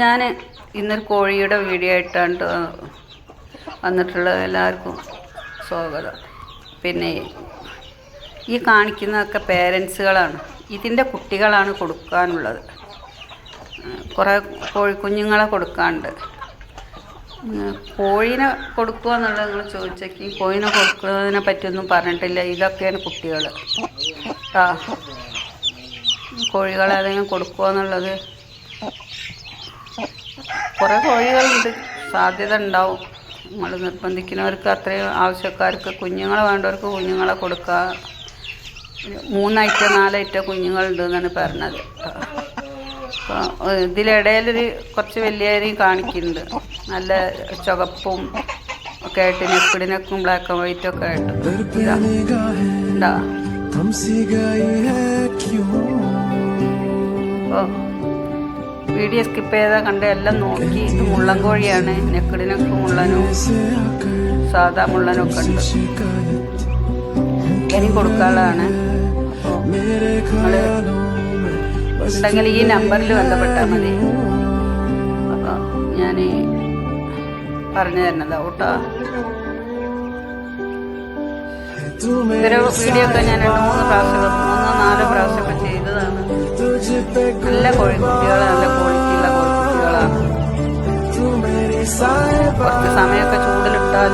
ഞാൻ ഇന്നൊരു കോഴിയുടെ വീഡിയോ ആയിട്ടാണ് വന്നിട്ടുള്ളത്. എല്ലാവർക്കും സ്വാഗതം. പിന്നെ ഈ കാണിക്കുന്നതൊക്കെ പേരൻസുകളാണ്. ഇതിന്റെ കുട്ടികളാണ് കൊടുക്കാനുള്ളത്. കുറേ കോഴിക്കുഞ്ഞുങ്ങളെ കൊടുക്കാനുണ്ട് കോഴിനെ കൊടുക്കുക എന്നുള്ളത് നിങ്ങൾ ചോദിച്ചേക്ക്. കോഴീനെ കൊടുക്കുന്നതിനെ പറ്റിയൊന്നും പറഞ്ഞിട്ടില്ല. ഇതൊക്കെയാണ് കുട്ടികൾ ആ. കോഴികളെ ഏതെങ്കിലും കൊടുക്കുക എന്നുള്ളത്? കുറേ കോഴികളുണ്ട്. സാധ്യത ഉണ്ടാവും. നമ്മൾ നിർബന്ധിക്കുന്നവർക്ക് അത്രയും ആവശ്യക്കാർക്ക് കുഞ്ഞുങ്ങളെ വേണ്ടവർക്ക് കുഞ്ഞുങ്ങളെ കൊടുക്കുക മൂന്നൈറ്റം നാലൈറ്റം കുഞ്ഞുങ്ങളുണ്ട് എന്നാണ് പറഞ്ഞത്. അപ്പോൾ ഇതിലിടയിലൊരു കുറച്ച് വലിയവരെയും കാണിക്കുന്നുണ്ട്. നല്ല ചുവപ്പും ഒക്കെ ആയിട്ട് നെക്കിടിനൊക്കും ബ്ലാക്ക് ആൻഡ് വൈറ്റും ഒക്കെ ആയിട്ട്. ഉണ്ടാ നോക്കിയപ്പോൾ വീഡിയോ സ്കിപ്പ് ചെയ്താൽ കണ്ട് എല്ലാം നോക്കി. ഇത് മുള്ളൻ കോഴിയാണ്. നെക്കിടിനൊക്കെ മുള്ളനും സാധാ മുള്ളനൊക്കെ ഉണ്ട്. ഇനി കൊടുക്കാനുള്ളതാണ്. ഉണ്ടെങ്കിൽ ഈ നമ്പറിൽ ബന്ധപ്പെട്ടാൽ മതി. അപ്പോൾ ഞാൻ പറഞ്ഞു തരുന്നതാ കേട്ടോ. ഇവരെ വീഡിയോ ഒക്കെ ഞാൻ രണ്ട് മൂന്ന് പ്രാവശ്യം മൂന്ന് നാല് പ്രാവശ്യം നല്ല കോഴിക്കുട്ടികൾ നല്ല ക്വാളിറ്റിയുള്ള കോഴിക്കുട്ടികളാണ് കുറച്ച് സമയമൊക്കെ ചൂടിലിട്ടാൽ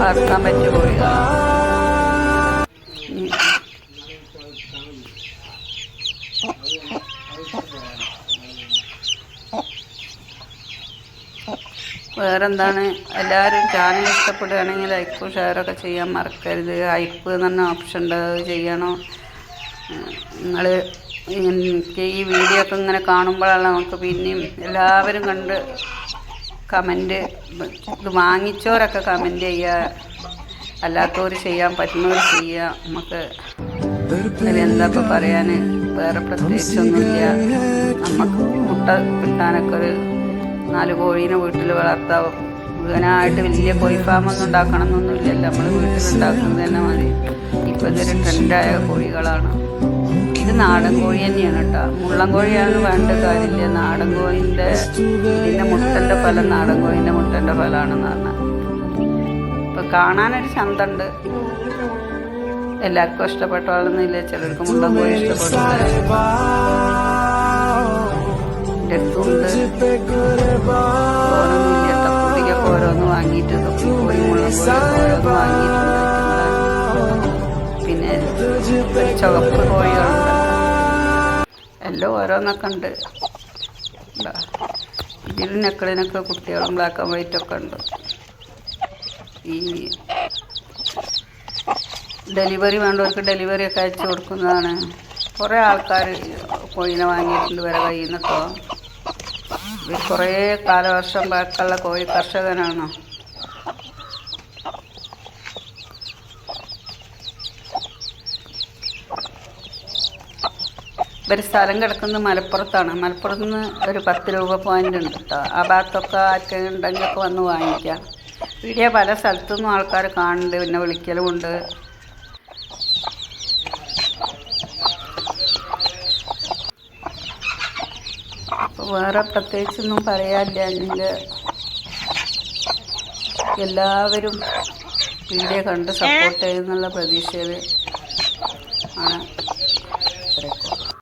വളർത്താൻ പറ്റിയ കോഴികളാണ് വേറെന്താണ്? എല്ലാവരും ചാനൽ ഇഷ്ടപ്പെടുകയാണെങ്കിൽ ലൈക്കും ഷെയറൊക്കെ ചെയ്യാൻ മറക്കരുത്. ഹൈപ്പ് എന്ന് പറഞ്ഞ ഓപ്ഷൻ ഉണ്ട്. അത് ചെയ്യണം. നിങ്ങൾ എനിക്ക് ഈ വീഡിയോ ഒക്കെ ഇങ്ങനെ കാണുമ്പോഴാണ് നമുക്ക് പിന്നെയും എല്ലാവരും കണ്ട് കമന്റ് ഇത് വാങ്ങിച്ചവരൊക്കെ കമന്റ് ചെയ്യുക. അല്ലാത്തവർ ചെയ്യാൻ പറ്റുന്നവർ ചെയ്യുക. നമുക്ക് അതിലെന്താ ഇപ്പോൾ പറയാൻ വേറെ പ്രത്യേകിച്ചൊന്നുമില്ല. നമുക്ക് മുട്ട കിട്ടാനൊക്കെ ഒരു നാല് കോഴീനെ വീട്ടിൽ വളർത്താം മുഴുവനായിട്ട് വലിയ കോഴി ഫാമൊന്നും ഉണ്ടാക്കണം എന്നൊന്നുമില്ലല്ലോ നമ്മൾ വീട്ടിലുണ്ടാക്കുന്നത് തന്നെ മതി. ഇപ്പോൾ ഇതൊരു ട്രെൻഡായ കോഴികളാണ്. ഇത് നാടൻ കോഴി തന്നെയാണ് കേട്ടോ. മുള്ളം കോഴിയാണ് വേണ്ട കാര്യമില്ല നാടൻ കോഴിന്റെ ഇതിന്റെ മുട്ടന്റെ ഫലം നാടൻ കോഴിന്റെ മുട്ടന്റെ ഫലമാണെന്ന് പറഞ്ഞാൽ ഇപ്പൊ കാണാനൊരു ചന്തണ്ട്. എല്ലാവർക്കും ഇഷ്ടപ്പെട്ടോളെന്നില്ല ചിലർക്ക് മുള്ളം കോഴി ഇഷ്ടപ്പെടും ഓരോന്നും വാങ്ങിയിട്ട് കോഴി മുള്ളം കോഴി ഒരു ചുവപ്പ് കോഴികളുണ്ട് എല്ലാം ഓരോന്നൊക്കെ ഉണ്ട്. ഇതാ. ഇതിൽ നെക്കളിനൊക്കെ കുട്ടികളും ബ്ലാക്ക് ആൻഡ് വൈറ്റ് ഒക്കെ ഉണ്ട്. ഈ ഡെലിവറി വേണ്ടവർക്ക് ഡെലിവറി ഒക്കെ അയച്ചു കൊടുക്കുന്നതാണ്. കുറേ ആൾക്കാർ കോഴിനെ വാങ്ങിയിട്ടുണ്ട് വരെ കയ്യിൽ നിന്നിട്ടോ കുറേ കാലവർഷം ബാക്കുള്ള കോഴി കർഷകനാണ്. ഇവർ സ്ഥലം കിടക്കുന്നത് മലപ്പുറത്താണ്. മലപ്പുറത്ത് നിന്ന് ഒരു പത്ത് രൂപ പോയിന്റ് ഉണ്ട് കേട്ടോ. ആ ഭാഗത്തൊക്കെ ആർക്കെങ്കിലും ഉണ്ടെങ്കിലൊക്കെ വന്ന് വാങ്ങിക്കാം. വീഡിയോ പല സ്ഥലത്തുനിന്നും ആൾക്കാർ കാണുന്നുണ്ട്. പിന്നെ വിളിക്കലുമുണ്ട്. വേറെ പ്രത്യേകിച്ചൊന്നും പറയാനില്ല. എന്റെ എല്ലാവരും വീഡിയോ കണ്ട് സപ്പോർട്ട് ചെയ്യുന്നുള്ള പ്രതീക്ഷയിൽ ആണ്.